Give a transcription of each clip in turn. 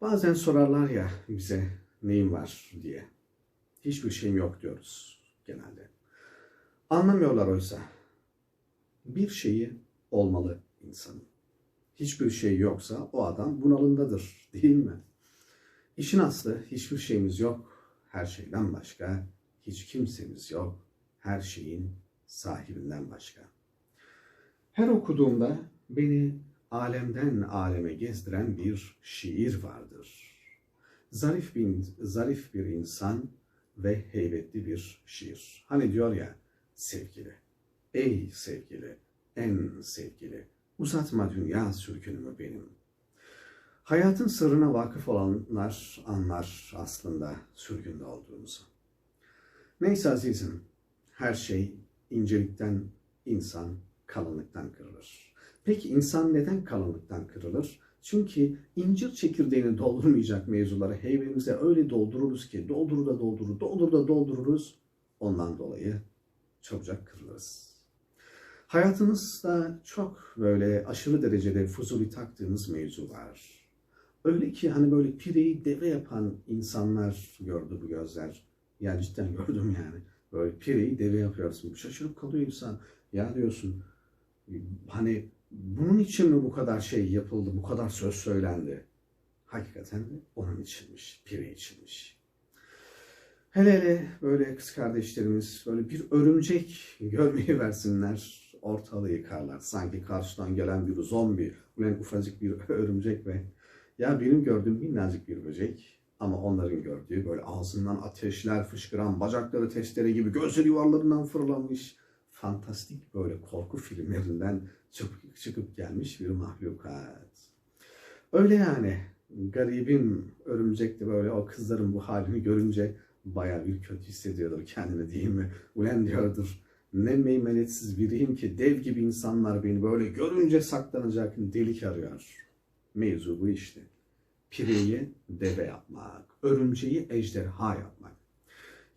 Bazen sorarlar ya bize neyin var diye. Hiçbir şeyim yok diyoruz genelde. Anlamıyorlar oysa. Bir şeyi olmalı insanın. Hiçbir şey yoksa o adam bunalımdadır değil mi? İşin aslı hiçbir şeyimiz yok. Her şeyden başka hiç kimsemiz yok. Her şeyin sahibinden başka. Her okuduğumda beni alemden aleme gezdiren bir şiir vardır. Zarif bir, zarif bir insan ve heybetli bir şiir. Hani diyor ya sevgili, ey sevgili, en sevgili, uzatma dünya sürgünümü benim. Hayatın sırrına vakıf olanlar anlar aslında sürgünde olduğumuzu. Neyse azizim, her şey incelikten, insan kalınlıktan kırılır. Peki insan neden kalınlıktan kırılır? Çünkü incir çekirdeğini doldurmayacak mevzuları heybemize öyle doldururuz ki doldur da doldurur, doldur da doldururuz. Ondan dolayı çabucak kırılırız. Hayatınızda çok böyle aşırı derecede fuzuli taktığınız mevzu var. Öyle ki hani böyle pireyi deve yapan insanlar gördü bu gözler. Yani cidden gördüm yani. Böyle pireyi deve yapıyorsun. Şaşırıp kalıyor insan. Ya diyorsun hani bunun için mi bu kadar şey yapıldı, bu kadar söz söylendi? Hakikaten de onun içinmiş, pire içinmiş. Hele hele böyle kız kardeşlerimiz böyle bir örümcek görmeyi versinler, ortalığı yıkarlar. Sanki karşıdan gelen bir zombi, ulan ufacık bir örümcek ve ya benim gördüğüm minnacık bir böcek ama onların gördüğü böyle ağzından ateşler fışkıran, bacakları testere gibi gözleri yuvarlarından fırlamış, fantastik böyle korku filmlerinden çıkıp, çıkıp gelmiş bir mahlukat. Öyle yani garibim örümcek de böyle o kızların bu halini görünce baya bir kötü hissediyordur kendini değil mi? Ulan diyordur ne meymenetsiz biriyim ki dev gibi insanlar beni böyle görünce saklanacak delik arıyor. Mevzu bu işte. Pireyi deve yapmak, örümceği ejderha yapmak.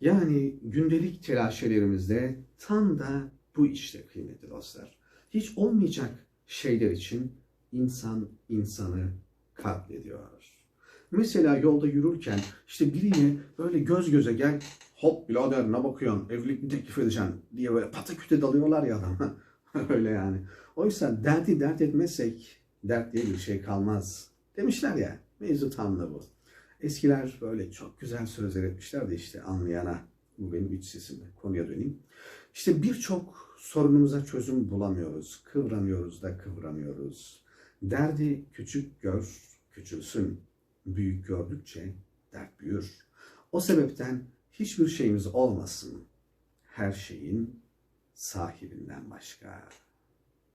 Yani gündelik telaşelerimizde tam da bu işte kıymetli dostlar. Hiç olmayacak şeyler için insan insanı katlediyor. Mesela yolda yürürken işte biriyle böyle göz göze gel hop birader ne bakıyorsun evlilik mi teklif edeceksin diye böyle pataküte dalıyorlar ya adama. Öyle yani. Oysa derdi dert etmezsek dert diye bir şey kalmaz. Demişler ya mevzu tam da bu. Eskiler böyle çok güzel sözler etmişlerdi işte anlayana. Bu benim iç sesimde. Konuya döneyim. İşte birçok sorunumuza çözüm bulamıyoruz. Kıvranıyoruz da kıvranıyoruz. Derdi küçük gör, küçülsün. Büyük gördükçe dert büyür. O sebepten hiçbir şeyimiz olmasın. Her şeyin sahibinden başka.